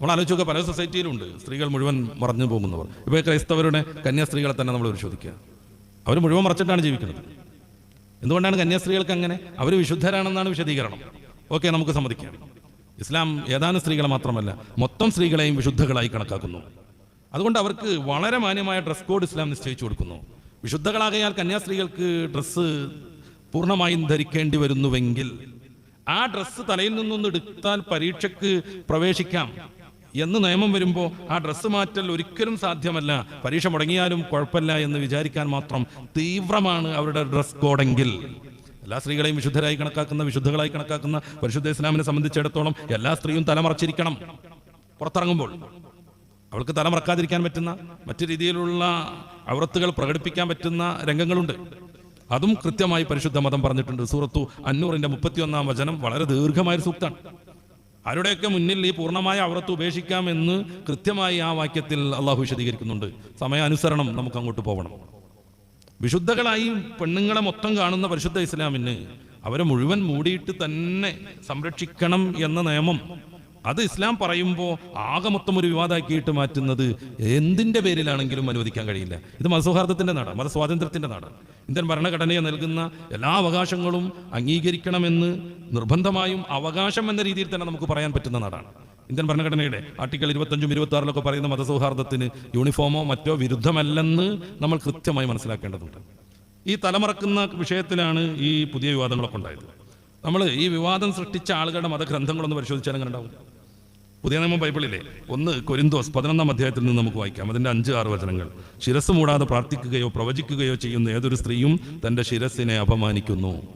നമ്മൾ ആലോചിച്ചൊക്കെ പല സൊസൈറ്റിയിലുണ്ട്. സ്ത്രീകൾ മുഴുവൻ മറഞ്ഞു പോകുന്നവർ ഇപ്പോൾ ക്രൈസ്തവരുടെ കന്യാസ്ത്രീകളെ തന്നെ നമ്മൾ പരിശോധിക്കുക അവർ മുഴുവൻ മറച്ചിട്ടാണ് ജീവിക്കുന്നത്. എന്തുകൊണ്ടാണ് കന്യാസ്ത്രീകൾക്ക് അങ്ങനെ? അവർ വിശുദ്ധരാണെന്നാണ് വിശദീകരണം. ഓക്കെ നമുക്ക് സമ്മതിക്കാം. ഇസ്ലാം ഏതാനും സ്ത്രീകളെ മാത്രമല്ല മൊത്തം സ്ത്രീകളെയും വിശുദ്ധകളായി കണക്കാക്കുന്നു. അതുകൊണ്ട് അവർക്ക് വളരെ മാന്യമായ ഡ്രസ് കോഡ് ഇസ്ലാം നിശ്ചയിച്ചു കൊടുക്കുന്നു. വിശുദ്ധകളാകയാൽ കന്യാസ്ത്രീകൾക്ക് ഡ്രസ്സ് പൂർണമായും ധരിക്കേണ്ടി വരുന്നുവെങ്കിൽ ആ ഡ്രസ്സ് തലയിൽ നിന്നൊന്ന് എടുത്താൽ പരീക്ഷയ്ക്ക് പ്രവേശിക്കാം. എന്ന് നിയമം വരുമ്പോൾ ആ ഡ്രസ്സ് മാറ്റൽ ഒരിക്കലും സാധ്യമല്ല. പരീക്ഷ മുടങ്ങിയാലും കുഴപ്പമില്ല എന്ന് വിചാരിക്കാൻ മാത്രം തീവ്രമാണ് അവരുടെ ഡ്രസ് കോഡെങ്കിൽ എല്ലാ സ്ത്രീകളെയും വിശുദ്ധരായി കണക്കാക്കുന്ന വിശുദ്ധകളായി കണക്കാക്കുന്ന പരിശുദ്ധ ഇസ്ലാമിനെ സംബന്ധിച്ചിടത്തോളം എല്ലാ സ്ത്രീയും തലമറച്ചിരിക്കണം. പുറത്തിറങ്ങുമ്പോൾ അവൾക്ക് തലമറക്കാതിരിക്കാൻ പറ്റുന്ന മറ്റു രീതിയിലുള്ള അവറത്തുകൾ പ്രകടിപ്പിക്കാൻ പറ്റുന്ന രംഗങ്ങളുണ്ട്. അതും കൃത്യമായി പരിശുദ്ധ മതം പറഞ്ഞിട്ടുണ്ട്. സൂറത്തു അന്നൂറിന്റെ മുപ്പത്തിയൊന്നാം വചനം വളരെ ദീർഘമായ സൂക്തമാണ് ആരുടെയൊക്കെ മുന്നിൽ ഈ പൂർണമായ അവറത്ത് ഉപേക്ഷിക്കാമെന്ന് കൃത്യമായി ആ വാക്യത്തിൽ അള്ളാഹു വിശദീകരിക്കുന്നുണ്ട്. സമയാനുസരണം നമുക്ക് അങ്ങോട്ട് പോകണം വിശുദ്ധകളായി പെണ്ണുങ്ങളെ മൊത്തം കാണുന്ന പരിശുദ്ധ ഇസ്ലാമിന് അവരെ മുഴുവൻ മൂടിയിട്ട് തന്നെ സംരക്ഷിക്കണം എന്ന നിയമം അത് ഇസ്ലാം പറയുമ്പോൾ ആകെ മൊത്തം ഒരു വിവാദമാക്കിയിട്ട് മാറ്റുന്നത് എന്തിന്റെ പേരിലാണെങ്കിലും അനുവദിക്കാൻ കഴിയില്ല. ഇത് മതസൗഹാർദ്ദത്തിന്റെ നാടാണ് മതസ്വാതന്ത്ര്യത്തിന്റെ നാടാണ്. ഇന്ത്യൻ ഭരണഘടനയെ നൽകുന്ന എല്ലാ അവകാശങ്ങളും അംഗീകരിക്കണമെന്ന് നിർബന്ധമായും അവകാശം എന്ന രീതിയിൽ തന്നെ നമുക്ക് പറയാൻ പറ്റുന്ന നാടാണ്. ഇന്ത്യൻ ഭരണഘടനയുടെ ആർട്ടിക്കൽ ഇരുപത്തഞ്ചും ഇരുപത്തി ആറിലൊക്കെ പറയുന്ന മതസൗഹാർദ്ദത്തിന് യൂണിഫോമോ മറ്റോ വിരുദ്ധമല്ലെന്ന് നമ്മൾ കൃത്യമായി മനസ്സിലാക്കേണ്ടതുണ്ട്. ഈ തലമറക്കുന്ന വിഷയത്തിലാണ് ഈ പുതിയ വിവാദങ്ങളൊക്കെ ഉണ്ടായത്. നമ്മൾ ഈ വിവാദം സൃഷ്ടിച്ച ആളുകളുടെ മതഗ്രന്ഥങ്ങളൊന്ന് പരിശോധിച്ചാൽ അങ്ങനെ ഉണ്ടാവും? പുതിയ നിയമം ബൈബിളിലെ. ഒന്ന് കൊരിന്തോസ് പതിനൊന്നാം അധ്യായത്തിൽ നിന്ന് നമുക്ക് വായിക്കാം. അതിന്റെ അഞ്ച് ആറ് വചനങ്ങൾ. ശിരസ് മൂടാതെ പ്രാർത്ഥിക്കുകയോ പ്രവചിക്കുകയോ ചെയ്യുന്ന ഏതൊരു സ്ത്രീയും തന്റെ ശിരസിനെ അപമാനിക്കുന്നു.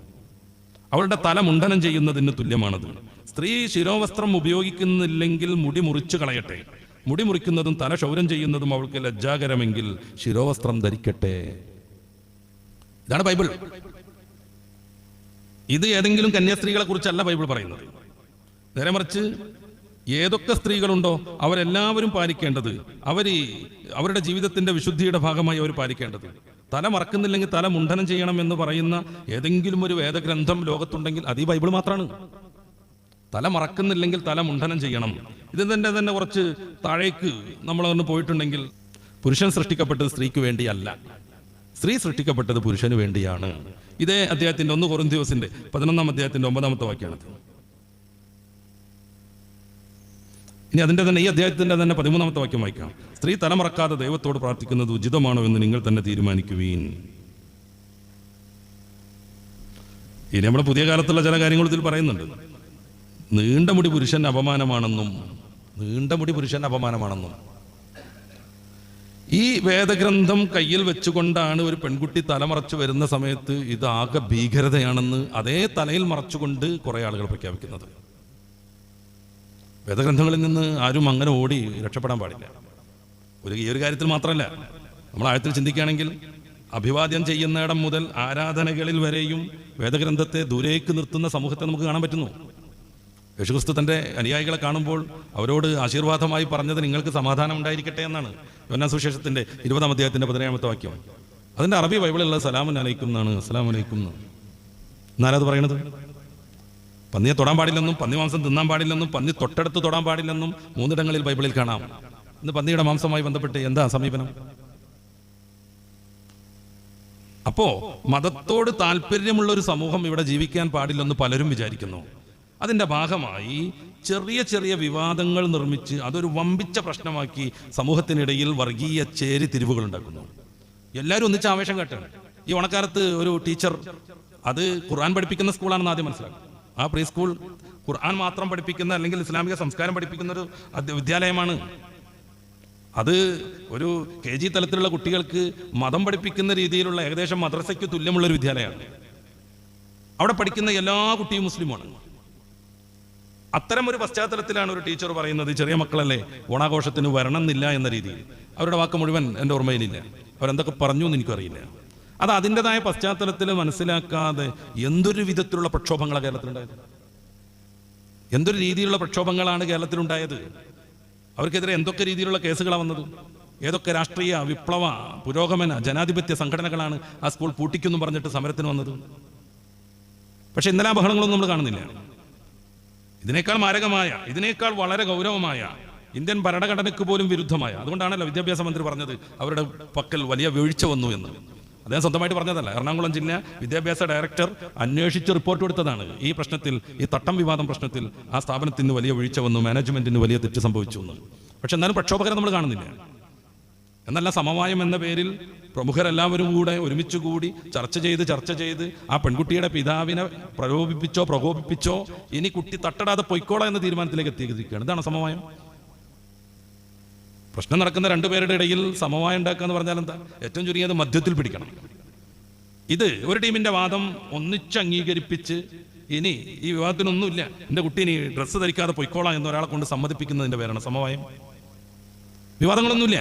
അവളുടെ തല മുണ്ടനം ചെയ്യുന്നതിന് തുല്യമാണത്. സ്ത്രീ ശിരോവസ്ത്രം ഉപയോഗിക്കുന്നില്ലെങ്കിൽ മുടി മുറിച്ചു കളയട്ടെ. മുടി മുറിക്കുന്നതും തല ക്ഷൗരം ചെയ്യുന്നതും അവൾക്ക് ലജ്ജാകരമെങ്കിൽ ശിരോവസ്ത്രം ധരിക്കട്ടെ. ഇതാണ് ബൈബിൾ. ഇത് ഏതെങ്കിലും കന്യാസ്ത്രീകളെ കുറിച്ചല്ല ബൈബിൾ പറയുന്നത്. നേരെ മറിച്ച് ഏതൊക്കെ സ്ത്രീകളുണ്ടോ അവരെല്ലാവരും പാലിക്കേണ്ടത് അവർ അവരുടെ ജീവിതത്തിന്റെ വിശുദ്ധിയുടെ ഭാഗമായി അവർ പാലിക്കേണ്ടത്. തല മറക്കുന്നില്ലെങ്കിൽ തല മുണ്ഡനം ചെയ്യണം എന്ന് പറയുന്ന ഏതെങ്കിലും ഒരു വേദഗ്രന്ഥം ലോകത്തുണ്ടെങ്കിൽ അത് ബൈബിൾ മാത്രമാണ് തല മറക്കുന്നില്ലെങ്കിൽ തല മുണ്ഡനം ചെയ്യണം. ഇത് തന്നെ കുറച്ച് താഴേക്ക് നമ്മളൊന്ന് പോയിട്ടുണ്ടെങ്കിൽ പുരുഷൻ സൃഷ്ടിക്കപ്പെട്ടത് സ്ത്രീക്ക് വേണ്ടിയല്ല. സ്ത്രീ സൃഷ്ടിക്കപ്പെട്ടത് പുരുഷന് വേണ്ടിയാണ്. ഇതേ അദ്ദേഹത്തിന്റെ ഒന്ന് കൊറിന്തിയോസിന്റെ പതിനൊന്നാം അദ്ദേഹത്തിന്റെ ഒമ്പതാമത്തെ വാക്യാണത്. ഇനി അതിന്റെ തന്നെ ഈ അദ്ദേഹത്തിന്റെ തന്നെ പതിമൂന്നാമത്തെ വാക്യം വായിക്കാം. സ്ത്രീ തലമറക്കാതെ ദൈവത്തോട് പ്രാർത്ഥിക്കുന്നത് ഉചിതമാണോ എന്ന് നിങ്ങൾ തന്നെ തീരുമാനിക്കുവീൻ. ഇനി നമ്മുടെ പുതിയ കാലത്തുള്ള ചില കാര്യങ്ങൾ ഇതിൽ പറയുന്നുണ്ട്. നീണ്ട മുടി പുരുഷൻ അപമാനമാണെന്നും നീണ്ട മുടി പുരുഷൻ അപമാനമാണെന്നും. ഈ വേദഗ്രന്ഥം കയ്യിൽ വെച്ചുകൊണ്ടാണ് ഒരു പെൺകുട്ടി തലമറച്ചു വരുന്ന സമയത്ത് ഇത് ആകെ ഭീകരതയാണെന്ന് അതേ തലയിൽ മറച്ചുകൊണ്ട് കുറേ ആളുകൾ പ്രഖ്യാപിക്കുന്നത്. വേദഗ്രന്ഥങ്ങളിൽ നിന്ന് ആരും അങ്ങനെ ഓടി രക്ഷപ്പെടാൻ പാടില്ല. ഒരു ഈ ഒരു കാര്യത്തിൽ മാത്രമല്ല നമ്മൾ ആഴത്തിൽ ചിന്തിക്കുകയാണെങ്കിൽ അഭിവാദ്യം ചെയ്യുന്നിടം മുതൽ ആരാധനകളിൽ വരെയും വേദഗ്രന്ഥത്തെ ദൂരേക്ക് നിർത്തുന്ന സമൂഹത്തെ നമുക്ക് കാണാൻ പറ്റുന്നു. യേശുക്രിസ്തു തന്റെ അനുയായികളെ കാണുമ്പോൾ അവരോട് ആശീർവാദമായി പറഞ്ഞത് നിങ്ങൾക്ക് സമാധാനം ഉണ്ടായിരിക്കട്ടെ എന്നാണ്. യോന്നാ സുശേഷത്തിന്റെ ഇരുപതാം അധ്യായത്തിന്റെ പതിനേഴാമത്തെ വാക്യം. അതിന്റെ അറബി ബൈബിളിലുള്ള സലാമുൻ അലൈക്കും എന്നാണ്. അസ്സലാമലൈക്കും എന്ന് എന്നാലത് പറയണത്? പന്നിയെ തൊടാൻ പാടില്ലെന്നും പന്നി മാംസം തിന്നാൻ പാടില്ലെന്നും പന്നി തൊട്ടടുത്ത് തൊടാൻ പാടില്ലെന്നും മൂന്നിടങ്ങളിൽ ബൈബിളിൽ കാണാം. ഇന്ന് പന്നിയുടെ മാംസമായി ബന്ധപ്പെട്ട് എന്താ സമീപനം? അപ്പോ മതത്തോട് താല്പര്യമുള്ള ഒരു സമൂഹം ഇവിടെ ജീവിക്കാൻ പാടില്ലെന്ന് പലരും വിചാരിക്കുന്നു. അതിന്റെ ഭാഗമായി ചെറിയ ചെറിയ വിവാദങ്ങൾ നിർമ്മിച്ച് അതൊരു വമ്പിച്ച പ്രശ്നമാക്കി സമൂഹത്തിനിടയിൽ വർഗീയ ചേരി തിരിവുകൾ ഉണ്ടാക്കുന്നു. എല്ലാവരും ഒന്നിച്ച് ആവേശം കാട്ടാണ്. ഈ ഓണക്കാലത്ത് ഒരു ടീച്ചർ അത് ഖുർആൻ പഠിപ്പിക്കുന്ന സ്കൂളാണെന്ന് ആദ്യം മനസ്സിലാക്കും ആ പ്രീ സ്കൂൾ ഖുർആൻ മാത്രം പഠിപ്പിക്കുന്ന അല്ലെങ്കിൽ ഇസ്ലാമിക സംസ്കാരം പഠിപ്പിക്കുന്ന ഒരു വിദ്യാലയമാണ്. അത് ഒരു കെ ജി തലത്തിലുള്ള കുട്ടികൾക്ക് മതം പഠിപ്പിക്കുന്ന രീതിയിലുള്ള ഏകദേശം മദ്രസയ്ക്ക് തുല്യമുള്ള ഒരു വിദ്യാലയമാണ്. അവിടെ പഠിക്കുന്ന എല്ലാ കുട്ടിയും മുസ്ലിമാണ്. അത്തരം ഒരു പശ്ചാത്തലത്തിലാണ് ഒരു ടീച്ചർ പറയുന്നത് ചെറിയ മക്കളല്ലേ ഓണാഘോഷത്തിന് വരണമെന്നില്ല എന്ന രീതിയിൽ. അവരുടെ വാക്ക് മുഴുവൻ എന്റെ ഓർമ്മയിലില്ല. അവരെന്തൊക്കെ പറഞ്ഞു എന്ന് എനിക്കറിയില്ല. അത് അതിന്റെതായ പശ്ചാത്തലത്തിൽ മനസ്സിലാക്കാതെ എന്തൊരു വിധത്തിലുള്ള പ്രക്ഷോഭങ്ങളാണ് കേരളത്തിലുണ്ടായത്? എന്തൊരു രീതിയിലുള്ള പ്രക്ഷോഭങ്ങളാണ് കേരളത്തിലുണ്ടായത്? അവർക്കെതിരെ എന്തൊക്കെ രീതിയിലുള്ള കേസുകളാണ് വന്നത്? ഏതൊക്കെ രാഷ്ട്രീയ വിപ്ലവ പുരോഗമന ജനാധിപത്യ സംഘടനകളാണ് ആ സ്കൂൾ പൂട്ടിക്കുന്നു പറഞ്ഞിട്ട് സമരത്തിന് വന്നത്? പക്ഷെ ഇന്നലെ ബഹളങ്ങളൊന്നും നമ്മൾ കാണുന്നില്ല. ഇതിനേക്കാൾ മാരകമായ ഇതിനേക്കാൾ വളരെ ഗൗരവമായ ഇന്ത്യൻ ഭരണഘടനയ്ക്ക് പോലും വിരുദ്ധമായ അതുകൊണ്ടാണല്ലോ വിദ്യാഭ്യാസ മന്ത്രി പറഞ്ഞത് അവരുടെ പക്കൽ വലിയ വീഴ്ച വന്നു എന്ന്. അദ്ദേഹം സ്വന്തമായിട്ട് പറഞ്ഞതല്ല. എറണാകുളം ജില്ല വിദ്യാഭ്യാസ ഡയറക്ടർ അന്വേഷിച്ച് റിപ്പോർട്ട് കൊടുത്തതാണ്. ഈ പ്രശ്നത്തിൽ ഈ തട്ടം വിവാദം പ്രശ്നത്തിൽ ആ സ്ഥാപനത്തിന് വലിയ വീഴ്ച വന്നു മാനേജ്മെന്റിന് വലിയ തെറ്റ് സംഭവിച്ചു എന്ന്. പക്ഷെ എന്നാലും പ്രക്ഷോഭകരെ നമ്മൾ കാണുന്നില്ല. എന്നല്ല സമവായം എന്ന പേരിൽ പ്രമുഖരെല്ലാവരും കൂടെ ഒരുമിച്ച് കൂടി ചർച്ച ചെയ്ത് ചർച്ച ചെയ്ത് ആ പെൺകുട്ടിയുടെ പിതാവിനെ പ്രലോഭിപ്പിച്ചോ പ്രകോപിപ്പിച്ചോ ഇനി കുട്ടി തട്ടടാതെ പൊയ്ക്കോളാം എന്ന തീരുമാനത്തിലേക്ക് എത്തിയിരിക്കുകയാണ്. ഇതാണ് സമവായം. പ്രശ്നം നടക്കുന്ന രണ്ടുപേരുടെ ഇടയിൽ സമവായം ഉണ്ടാക്കുക എന്ന് പറഞ്ഞാൽ എന്താ? ഏറ്റവും ചുരുങ്ങിയത് മധ്യത്തിൽ പിടിക്കണം. ഇത് ഒരു ടീമിന്റെ വാദം ഒന്നിച്ച് അംഗീകരിപ്പിച്ച് ഇനി ഈ വിവാദത്തിനൊന്നുമില്ല എന്റെ കുട്ടി ഇനി ഡ്രസ്സ് ധരിക്കാതെ പൊയ്ക്കോളാം എന്ന് ഒരാളെ കൊണ്ട് സമ്മതിപ്പിക്കുന്നതിന്റെ പേരാണ് സമവായം. വിവാദങ്ങളൊന്നുമില്ല.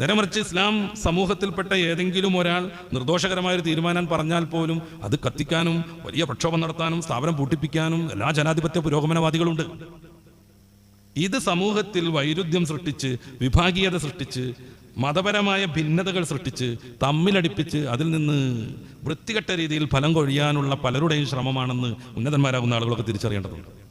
നേരെ മറിച്ച് ഇസ്ലാം സമൂഹത്തിൽപ്പെട്ട ഏതെങ്കിലും ഒരാൾ നിർദോഷകരമായ ഒരു തീരുമാനം പറഞ്ഞാൽ പോലും അത് കത്തിക്കാനും വലിയ പ്രക്ഷോഭം നടത്താനും സ്ഥാപനം പൂട്ടിപ്പിക്കാനും എല്ലാ ജനാധിപത്യ പുരോഗമനവാദികളുണ്ട്. ഇത് സമൂഹത്തിൽ വൈരുദ്ധ്യം സൃഷ്ടിച്ച് വിഭാഗീയത സൃഷ്ടിച്ച് മതപരമായ ഭിന്നതകൾ സൃഷ്ടിച്ച് തമ്മിലടിപ്പിച്ച് അതിൽ നിന്ന് വൃത്തികെട്ട രീതിയിൽ ഫലം കൊഴിയാനുള്ള പലരുടെയും ശ്രമമാണെന്ന് ഉന്നതന്മാരാകുന്ന ആളുകളൊക്കെ തിരിച്ചറിയേണ്ടതുണ്ട്.